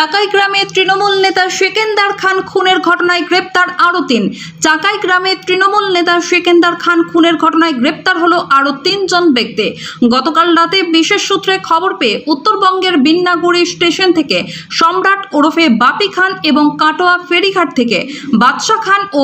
চাকাই গ্রামে তৃণমূল নেতা সেকেন্দার খান খুনের ঘটনায় গ্রেপ্তার আরও তিন। চাকাই গ্রামে তৃণমূল নেতা সেকেন্দার খান খুনের ঘটনায় গ্রেপ্তার হলো আরও তিনজন ব্যক্তি। গতকাল রাতে বিশেষ সূত্রে খবর পেয়ে উত্তরবঙ্গের বিন্নাগুড়ি স্টেশন থেকে সম্রাট ওরফে বাপি খান এবং কাটোয়া ফেরিঘাট থেকে বাদশাহ খান ও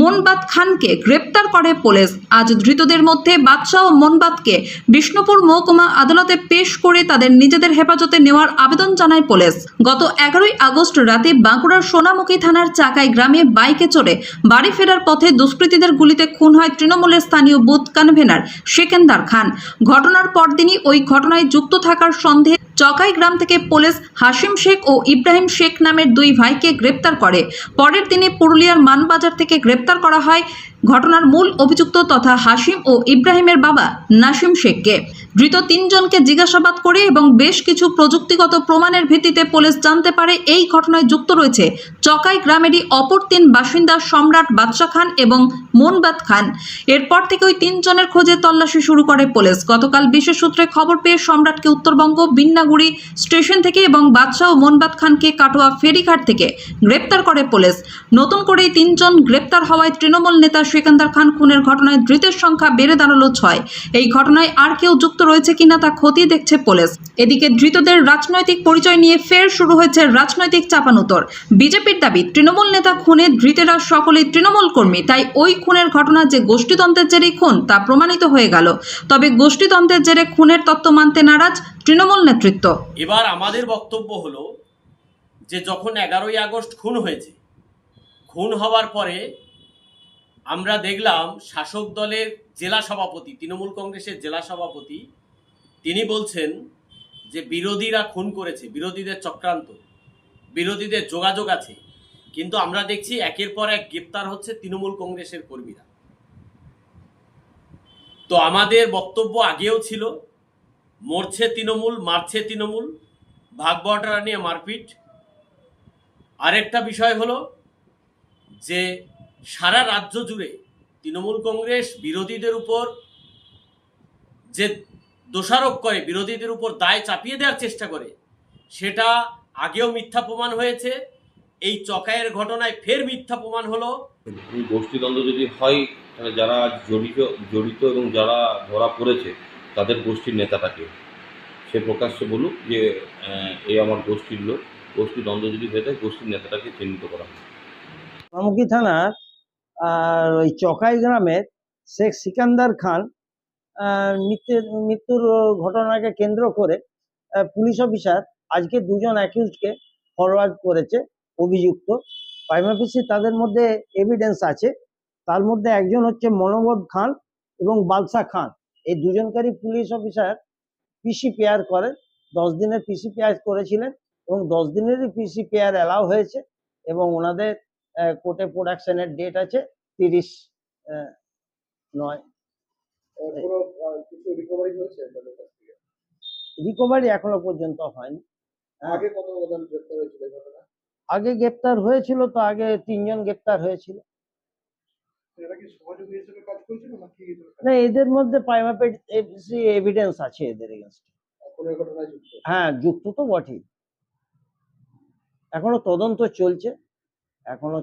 মনবাদ খানকে গ্রেপ্তার করে পুলিশ। আজ ধৃতদের মধ্যে বাদশাহ ও মনবাদকে বিষ্ণুপুর মহকুমা আদালতে পেশ করে তাদের নিজেদের হেফাজতে নেওয়ার আবেদন জানায় পুলিশ। গত এগারোই আগস্ট রাতে বাঁকুড়ার সোনামুখী থানার চাকাই গ্রামে বাইকে চড়ে বাড়ি ফেরার পথে দুষ্কৃতীদের গুলিতে খুন হয় তৃণমূলের স্থানীয় বুথ কনভেনার শেকেন্দার খান। ঘটনার পরদিনই ওই ঘটনায় যুক্ত থাকার সন্দেহে চকাই গ্রাম থেকে পুলিশ হাসিম শেখ ও ইব্রাহিম শেখ নামের দুই ভাইকে গ্রেপ্তার করে। পরের দিনে পুরুলিয়ার মানবাজার থেকে গ্রেপ্তার করা হয় ঘটনার মূল অভিযুক্ত তথা হাসিম ও ইব্রাহিমের বাবা নাসিম শেখকে। ধৃত তিনজনকে জিজ্ঞাসাবাদ করে এবং বেশ কিছু প্রযুক্তিগত প্রমাণের ভিত্তিতে পুলিশ জানতে পারে এই ঘটনায় যুক্ত রয়েছে চকাই গ্রামেরই অপর তিন বাসিন্দা সম্রাট বাদশাহ খান এবং মনবাত খান। এরপর থেকে ওই তিনজনের খোঁজে তল্লাশি শুরু করে পুলিশ। গতকাল বিশেষ সূত্রে খবর পেয়ে সম্রাটকে উত্তরবঙ্গ, বিন্নাগুড়ি স্টেশন থেকে এবং বাদশাহ ও মনবাত খানকে কাটোয়া ফেরিঘাট থেকে গ্রেপ্তার করে পুলিশ। নতুন করে তিনজন গ্রেপ্তার হওয়ায় তৃণমূল নেতা সেকান্দার খান খুনের ঘটনায় ধৃতের সংখ্যা বেড়ে দাঁড়াল ছয়। এই ঘটনায় আর কেউ যুক্ত রয়েছে কিনা তা খতিয়ে দেখছে পুলিশ। এদিকে ধৃতদের রাজনৈতিক পরিচয় নিয়ে ফের শুরু হয়েছে রাজনৈতিক চাপানুতর। বিজেপির দাবি, তৃণমূল নেতা খুনে ধৃতেরা সকলেই তৃণমূল কর্মী, তাই ওই খুনের ঘটনা যে গোষ্ঠীতন্ত্রের জেরেই খুন তা প্রমাণিত হয়ে গেল। তবে গোষ্ঠীতন্ত্রের জেরে খুনের তত্ত্ব মানতে নারাজ তৃণমূল নেতৃত্ব। এবার আমাদের বক্তব্য হলো যে যখন এগারোই আগস্ট খুন হয়েছে, খুন হওয়ার পরে আমরা দেখলাম শাসক দলের জেলা সভাপতি, তৃণমূল কংগ্রেসের জেলা সভাপতি, তিনি বলছেন যে বিরোধীরা খুন করেছে, বিরোধীদের চক্রান্ত, বিরোধীদের যোগাযোগ আছে। কিন্তু আমরা দেখছি একের পর এক গ্রেপ্তার হচ্ছে তৃণমূল কংগ্রেসের কর্মীরা। তো আমাদের বক্তব্য আগেও ছিল, মরছে তৃণমূল, মারছে তৃণমূল, ভাগ বটারা নিয়ে মারপিট। আরেকটা বিষয় হলো যে সারা রাজ্য জুড়ে তৃণমূল কংগ্রেস বিরোধীদের উপর যে দোষারোপ করে বিরোধীদের উপর দায় চাপিয়ে দেওয়ার চেষ্টা করে সেটা আগেও মিথ্যা প্রমাণ হয়েছে। এই চকায়ের ঘটনায় ফের মিথ্যা প্রমাণ হলো। গোষ্ঠীদ্বন্দ্ব যদি হয় তাহলে যারা জড়িত জড়িত এবং যারা ধরা পড়েছে তাদের গোষ্ঠীর নেতাটাকে সে প্রকাশ্যে বলুক যে এই আমার গোষ্ঠীর লোক। গোষ্ঠী দ্বন্দ্ব যদি হয়ে থাকে গোষ্ঠীর নেতাটাকে চিহ্নিত করা হয় থানার ওই চকাই গ্রামের শেখ সিকান্দার খান মৃত্যুর মৃত্যুর ঘটনাকে কেন্দ্র করে পুলিশ অফিসার আজকে দুজন অ্যাকিউজকে ফরওয়ার্ড করেছে, অভিযুক্ত। প্রাইমাফিসি তাদের মধ্যে এভিডেন্স আছে। তার মধ্যে একজন হচ্ছে মনোবোধ খান এবং বাদশা খান। এই দুজনকারই পুলিশ অফিসার পিসি পেয়ার করেন। দশ দিনের পিসি পেয়ার করেছিলেন এবং দশ দিনেরই পিসি পেয়ার অ্যালাউ হয়েছে এবং ওনাদের কোর্টে প্রোডাকশনের ডেট আছে তিরিশ নয়। রিকভারি এখনও পর্যন্ত হয়নি। হ্যাঁ। আগে গ্রেপ্তার হয়েছিল আগে গ্রেপ্তার হয়েছিল তো আগে তিনজন গ্রেপ্তার হয়েছিল। না এদের মধ্যে প্রাইমারি এভিডেন্স আছে এদের এগেনস্টে হ্যাঁ যুক্ত তো বটেই। এখনও তদন্ত চলছে। এখনও